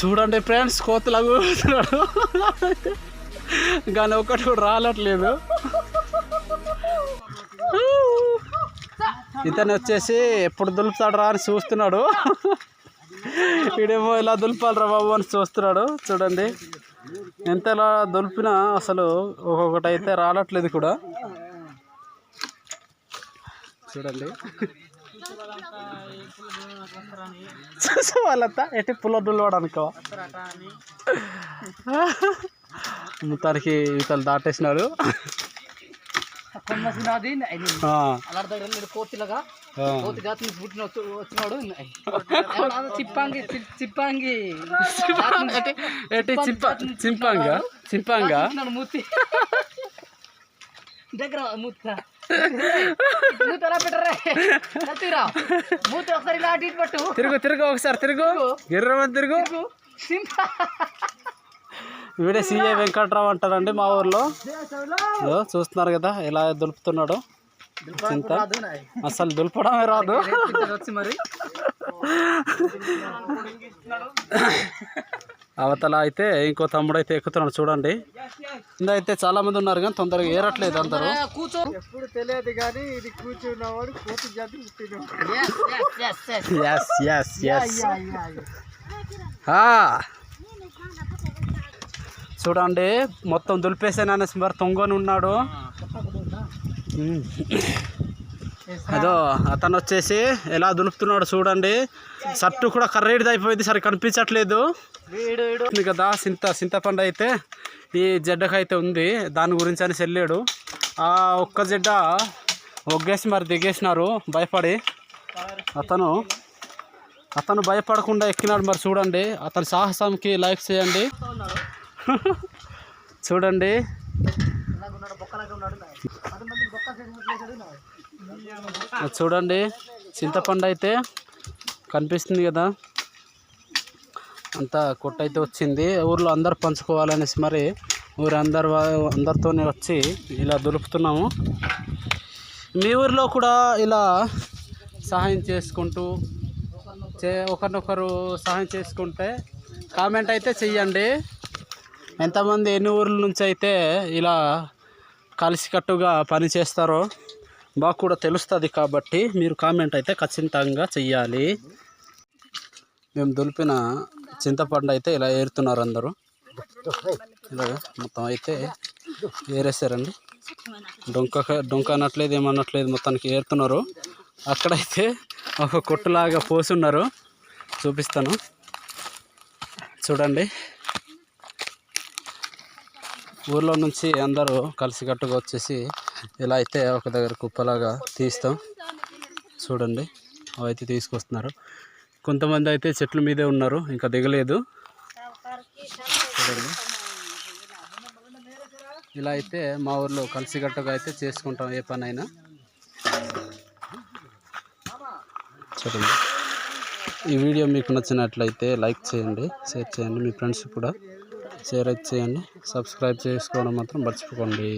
చూడండి ఫ్రెండ్స్ కోతలా కూర్చున్నాడు కానీ ఒకటి కూడా రాలట్లేదు. ఇతను వచ్చేసి ఎప్పుడు దులుపుతాడు రా అని చూస్తున్నాడు. వీడేమో ఇలా దులపాలరా బాబు అని చూస్తున్నాడు. చూడండి ఎంత ఇలా దులిపినా అసలు ఒక్కొక్కటి అయితే రాలట్లేదు కూడా. చూడండి. చూసే వాళ్ళంతా ఎట్టి పుల్ల దుల్లవాడనుకో మొత్తానికి ఇతలు దాటేసినాడు చిప్పాంగి చిప్పాంగి. చింపాంగా? చింపాంగా? దగ్గర మూత. ఇలా తిరుగు తిరుగు ఒకసారి తిరుగు. గిర్రమని తిరుగు. వీడే సీఏ వెంకట్రావు అంటారండి మా ఊర్లో. చూస్తున్నారు కదా ఎలా దులుపుతున్నాడు. చింత. అసలు దులపడమే రాదు. వచ్చి మరి. అవతల అయితే ఇంకో తమ్ముడు అయితే ఎక్కుతున్నాడు చూడండి. కింద అయితే చాలా మంది ఉన్నారు కానీ తొందరగా ఏరట్లేదు అందరూ. కూర్చో. ఎప్పుడు తెలియదు కానీ ఇది కూర్చున్నవాడు కోతి జాతి చూడండి మొత్తం దులిపేసాను మరి తొంగని ఉన్నాడు. అదో అతను వచ్చేసి ఎలా దులుపుతున్నాడు చూడండి. షర్టు కూడా కర్రేటిది అయిపోయింది సరే కనిపించట్లేదు. కదా సింత చింతపండు అయితే ఈ జడ్డకు అయితే ఉంది. దాని గురించి అని వెళ్ళాడు ఆ ఒక్క జడ్డ ఒగ్గేసి మరి దిగేసినారు భయపడి. అతను అతను భయపడకుండా ఎక్కినాడు మరి చూడండి. అతని సాహసంకి లైక్ చేయండి. చూడండి ఉన్నాడు బొక్కలాగా ఉన్నాడు పది మంది బొక్క చేసినట్లేదు అది చూడండి చింతపండు అయితే కనిపిస్తుంది కదా. అంతా కొట్ట అయితే వచ్చింది. ఊర్లో అందరు పంచుకోవాలనేసి మరి ఊరు అందరు అందరితోనే వచ్చి ఇలా దులుపుతున్నాము. మీ ఊర్లో కూడా ఇలా సహాయం చేసుకుంటూ చే ఒకరినొకరు సహాయం చేసుకుంటే కామెంట్ అయితే చెయ్యండి. ఎంతమంది ఎన్ని ఊర్ల నుంచి అయితే ఇలా కలిసికట్టుగా పని చేస్తారో మాకు కూడా తెలుస్తుంది కాబట్టి మీరు కామెంట్ అయితే ఖచ్చితంగా చెయ్యాలి. మేము దులిపిన చింతపండు అయితే ఇలా ఏరుతున్నారు అందరూ. ఇలా మొత్తం అయితే ఏరేసారండి డొంక డొంక అనట్లేదు ఏమనట్లేదు మొత్తానికి ఏరుతున్నారు. అక్కడైతే ఒక కొట్టులాగా పోసున్నారు. చూపిస్తాను. చూడండి. ఊర్లో నుంచి అందరూ కలిసికట్టుగా వచ్చేసి ఇలా అయితే ఒక దగ్గర కుప్పలాగా తీస్తాం. చూడండి అవైతే తీసుకొస్తున్నారు. కొంతమంది అయితే చెట్ల మీదే ఉన్నారు ఇంకా దిగలేదు. చూడండి. ఇలా అయితే మా ఊర్లో కలిసికట్టుగా అయితే చేసుకుంటాం ఏ పనైనా. చూడండి. ఈ వీడియో మీకు నచ్చినట్లయితే లైక్ చేయండి షేర్ చేయండి మీ ఫ్రెండ్స్ కూడా. షేర్ అయితే చేయండి. సబ్స్క్రైబ్ చేసుకోవడం మాత్రం మర్చిపోకండి.